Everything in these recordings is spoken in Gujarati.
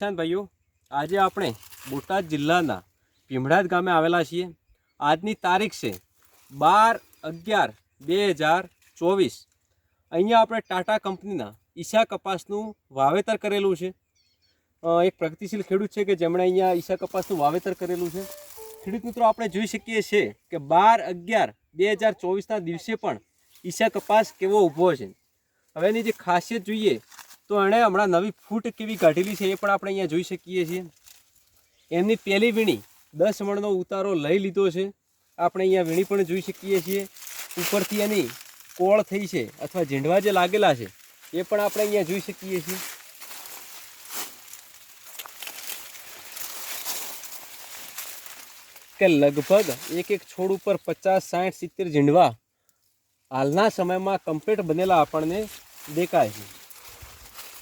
કિસાન ભાઈઓ આજે આપણે બોટાદ જિલ્લાના ભીમડાદ ગામે આવેલા છીએ. આજની તારીખ છે બાર અગિયાર બે હજાર ચોવીસ. અહીંયા આપણે ટાટા કંપનીના ઈશા કપાસનું વાવેતર કરેલું છે. એક પ્રગતિશીલ ખેડૂત છે કે જેમણે અહીંયા ઈશા કપાસનું વાવેતર કરેલું છે. ખેડૂત મિત્રો, આપણે જોઈ શકીએ છીએ કે બાર અગિયાર બે હજાર ચોવીસના દિવસે પણ ઈશા કપાસ કેવો ઊભો છે. હવે એની જે ખાસિયત જોઈએ તો એણે હમણાં નવી ફૂટ કેવી કાઢેલી છે એ પણ આપણે અહીંયા જોઈ શકીએ છીએ. એમની પહેલી વીણી દસ મણનો ઉતારો લઈ લીધો છે. આપણે અહીંયા વીણી પણ જોઈ શકીએ છીએ. ઉપરથી એની કોળ થઈ છે અથવા ઝીંડવા જે લાગેલા છે એ પણ આપણે અહીંયા જોઈ શકીએ છીએ. કે લગભગ એક એક છોડ ઉપર પચાસ, સાઠ, સિત્તેર ઝીંડવા હાલના સમયમાં કમ્પ્લીટ બનેલા આપણને દેખાય છે.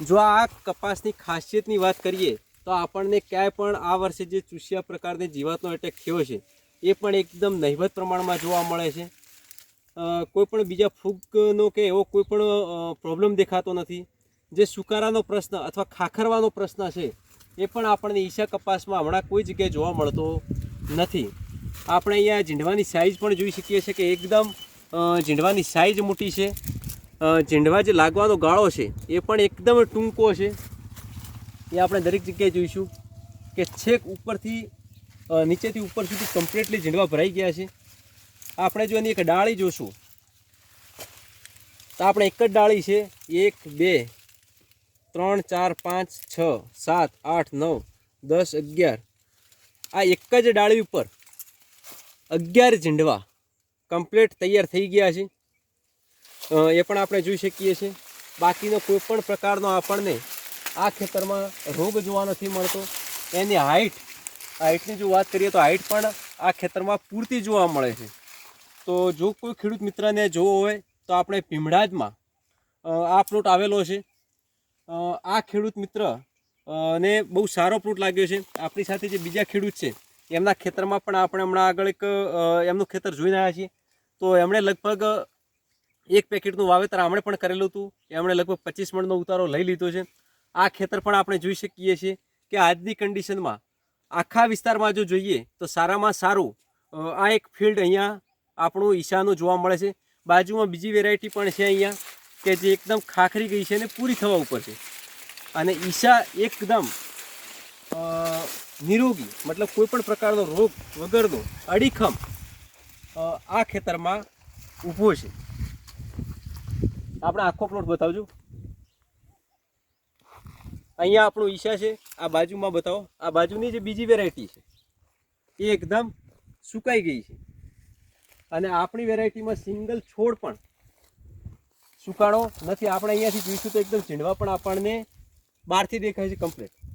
જો આ કપાસની ખાસિયતની વાત કરીએ, તો આપણને ક્યાંય પણ આ વર્ષે જે ચૂસિયા પ્રકારની જીવાતનો એટેક થયો છે, એ પણ એકદમ નહિવત પ્રમાણમાં જોવા મળે છે. કોઈ પણ બીજા ફૂગનો કે એવો કોઈ પણ પ્રોબ્લેમ દેખાતો નથી. જે સુકારાનો પ્રશ્ન અથવા ખાખરવાનો પ્રશ્ન છે, એ પણ આપણને ઈશા કપાસમાં હમણાં કોઈ જગ્યાએ જોવા મળતો નથી. આપણે અહીંયા ઝીંડવાની સાઇઝ પણ જોઈ શકીએ છીએ કે એકદમ ઝીંડવાની સાઇઝ મોટી છે. અ, જે લાગવાનો ગાળો છે એ પણ એકદમ ટૂંકો છે. એ આપણે દરેક જગ્યાએ જોઈશું કે છેક ઉપરથી નીચેથી ઉપર સુધી કમ્પ્લીટલી ઝીંડવા ભરાઈ ગયા છે. આપણે જો એની એક ડાળી જોશું તો આપણે એક જ ડાળી છે. એક બે ત્રણ ચાર પાંચ છ સાત આઠ નવ દસ અગિયાર. આ એક જ ડાળી ઉપર અગિયાર ઝીંડવા કમ્પ્લીટ તૈયાર થઈ ગયા છે. એ પણ આપણે જોઈ શકીએ છીએ. બાકીનો કોઈ પણ પ્રકારનો આપણને આ ખેતરમાં રોગ જોવા નથી મળતો. એની હાઈટ હાઈટની જો વાત કરીએ તો હાઈટ પણ આ ખેતરમાં પૂરતી જોવા મળે છે. તો જો કોઈ ખેડૂત મિત્રને જોવો હોય તો આપણે ભીમડાજમાં આ પ્લોટ આવેલો છે. આ ખેડૂત મિત્ર ને બહુ સારો પ્લોટ લાગ્યો છે. આપણી સાથે જે બીજા ખેડૂત છે, એમના ખેતરમાં પણ આપણે હમણાં આગળ એક એમનું ખેતર જોઈને આવ્યા છીએ. તો એમણે લગભગ એક પેકેટનું વાવેતર આમણે પણ કરેલું હતું. એમણે લગભગ પચીસ મણનો ઉતારો લઈ લીધો છે. આ ખેતર પણ આપણે જોઈ શકીએ છીએ કે આજની કન્ડિશનમાં આખા વિસ્તારમાં જો જોઈએ તો સારામાં સારું આ એક ફિલ્ડ અહીંયા આપણું ઈશાનું જોવા મળે છે. બાજુમાં બીજી વેરાયટી પણ છે અહીંયા કે જે એકદમ ખાખરી ગઈ છે અને પૂરી થવા ઉપર છે. અને ઈશા એકદમ નિરોગી, મતલબ કોઈ પણ પ્રકારનો રોગ વગરનો અડીખમ આ ખેતરમાં ઊભો છે. આપણે આખો પ્લોટ બતાવજો. અહીંયા આપણું ઈશા છે, આ બાજુમાં બતાવો. આ બાજુની જે બીજી વેરાયટી છે, એ એકદમ સુકાઈ ગઈ છે. અને આપણી વેરાયટીમાં સિંગલ છોડ પણ સુકાણો નથી. આપણે અહીંયાથી જોઈશું તો એકદમ ઝીંડવા પણ આપણને બહારથી દેખાય છે કમ્પ્લીટ